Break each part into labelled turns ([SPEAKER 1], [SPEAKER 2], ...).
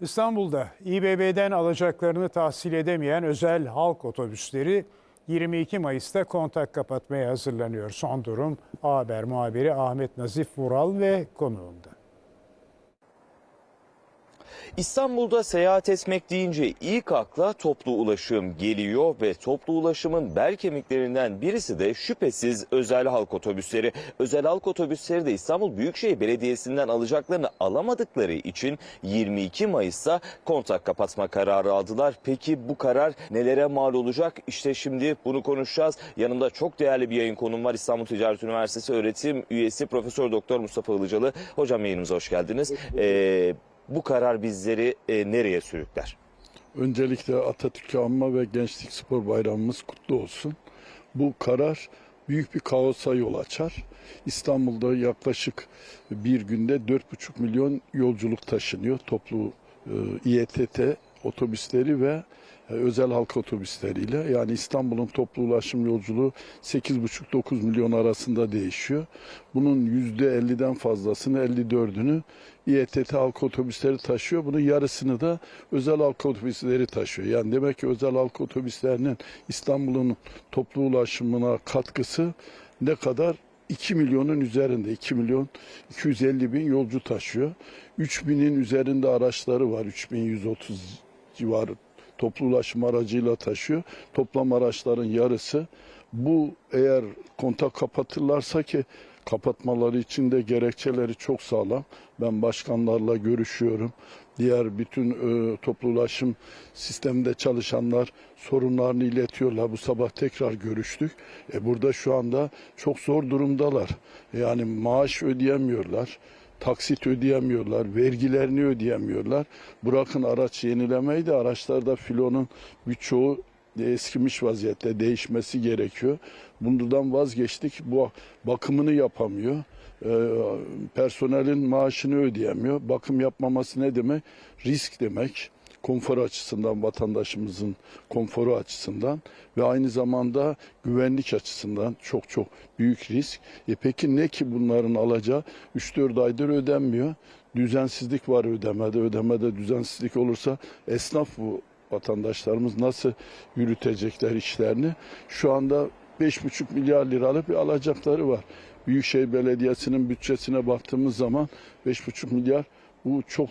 [SPEAKER 1] İstanbul'da İBB'den alacaklarını tahsil edemeyen özel halk otobüsleri 22 Mayıs'ta kontak kapatmaya hazırlanıyor. Son durum A Haber muhabiri Ahmet Nazif Vural ve konuğunda.
[SPEAKER 2] İstanbul'da seyahat etmek deyince ilk akla toplu ulaşım geliyor ve toplu ulaşımın bel kemiklerinden birisi de şüphesiz özel halk otobüsleri. Özel halk otobüsleri de İstanbul Büyükşehir Belediyesi'nden alacaklarını alamadıkları için 22 Mayıs'ta kontak kapatma kararı aldılar. Peki bu karar nelere mal olacak? İşte şimdi bunu konuşacağız. Yanımda çok değerli bir yayın konum var. İstanbul Ticaret Üniversitesi öğretim üyesi Profesör Doktor Mustafa Ilıcalı. Hocam yayınımıza hoş geldiniz. Ee, bu karar bizleri e, nereye sürükler?
[SPEAKER 3] Öncelikle Atatürk Anma ve Gençlik Spor Bayramımız kutlu olsun. Bu karar büyük bir kaosa yol açar. İstanbul'da yaklaşık bir günde 4,5 milyon yolculuk taşınıyor. Toplu e, İETT otobüsleri ve e, özel halk otobüsleriyle. Yani İstanbul'un toplu ulaşım yolculuğu 8,5-9 milyon arasında değişiyor. Bunun %50'den fazlasını 54'ünü İETT halk otobüsleri taşıyor. Bunun yarısını da özel halk otobüsleri taşıyor. Yani demek ki özel halk otobüslerinin İstanbul'un toplu ulaşımına katkısı ne kadar? 2 milyonun üzerinde 2 milyon 250 bin yolcu taşıyor. 3000'in üzerinde araçları var. 3130 civarı toplu ulaşım aracıyla taşıyor. Toplam araçların yarısı. Bu eğer kontak kapatırlarsa ki kapatmaları için de gerekçeleri çok sağlam. Ben başkanlarla görüşüyorum. Diğer bütün e, toplu ulaşım sisteminde çalışanlar sorunlarını iletiyorlar. Bu sabah tekrar görüştük. E, burada şu anda çok zor durumdalar. Yani maaş ödeyemiyorlar taksit ödeyemiyorlar, vergilerini ödeyemiyorlar. Bırakın araç yenilemeyi de araçlarda filonun birçoğu eskimiş vaziyette değişmesi gerekiyor. Bundan vazgeçtik. Bu bakımını yapamıyor. Ee, personelin maaşını ödeyemiyor. Bakım yapmaması ne demek? Risk demek. Konfor açısından vatandaşımızın konforu açısından ve aynı zamanda güvenlik açısından çok çok büyük risk. E peki ne ki bunların alacağı 3-4 aydır ödenmiyor. Düzensizlik var ödemede. Ödemede düzensizlik olursa esnaf bu vatandaşlarımız nasıl yürütecekler işlerini? Şu anda 5,5 milyar liralık bir alacakları var. Büyükşehir Belediyesi'nin bütçesine baktığımız zaman 5,5 milyar bu çok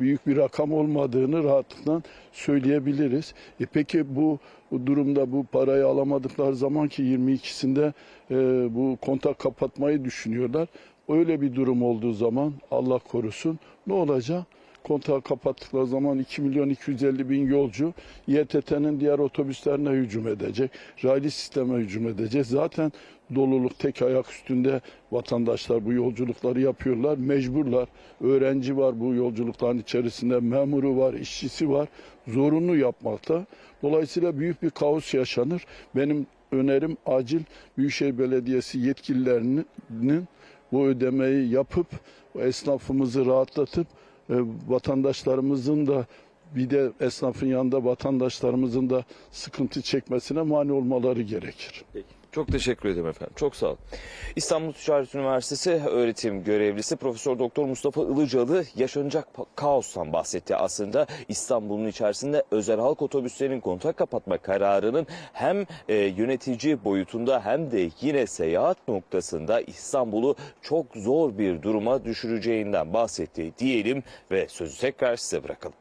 [SPEAKER 3] büyük bir rakam olmadığını rahatlıkla söyleyebiliriz. E peki bu, durumda bu parayı alamadıkları zaman ki 22'sinde e, bu kontak kapatmayı düşünüyorlar. Öyle bir durum olduğu zaman Allah korusun ne olacak? Kontağı kapattıkları zaman 2 milyon 250 bin yolcu İETT'nin diğer otobüslerine hücum edecek. Raylı sisteme hücum edecek. Zaten doluluk tek ayak üstünde vatandaşlar bu yolculukları yapıyorlar. Mecburlar. Öğrenci var bu yolculukların içerisinde. Memuru var, işçisi var. Zorunlu yapmakta. Dolayısıyla büyük bir kaos yaşanır. Benim önerim acil Büyükşehir Belediyesi yetkililerinin bu ödemeyi yapıp esnafımızı rahatlatıp vatandaşlarımızın da bir de esnafın yanında vatandaşlarımızın da sıkıntı çekmesine mani olmaları gerekir.
[SPEAKER 2] Peki. Çok teşekkür ederim efendim. Çok sağ olun. İstanbul Ticaret Üniversitesi öğretim görevlisi Profesör Doktor Mustafa Ilıcalı yaşanacak kaostan bahsetti. Aslında İstanbul'un içerisinde özel halk otobüslerinin kontak kapatma kararının hem e, yönetici boyutunda hem de yine seyahat noktasında İstanbul'u çok zor bir duruma düşüreceğinden bahsetti diyelim ve sözü tekrar size bırakalım.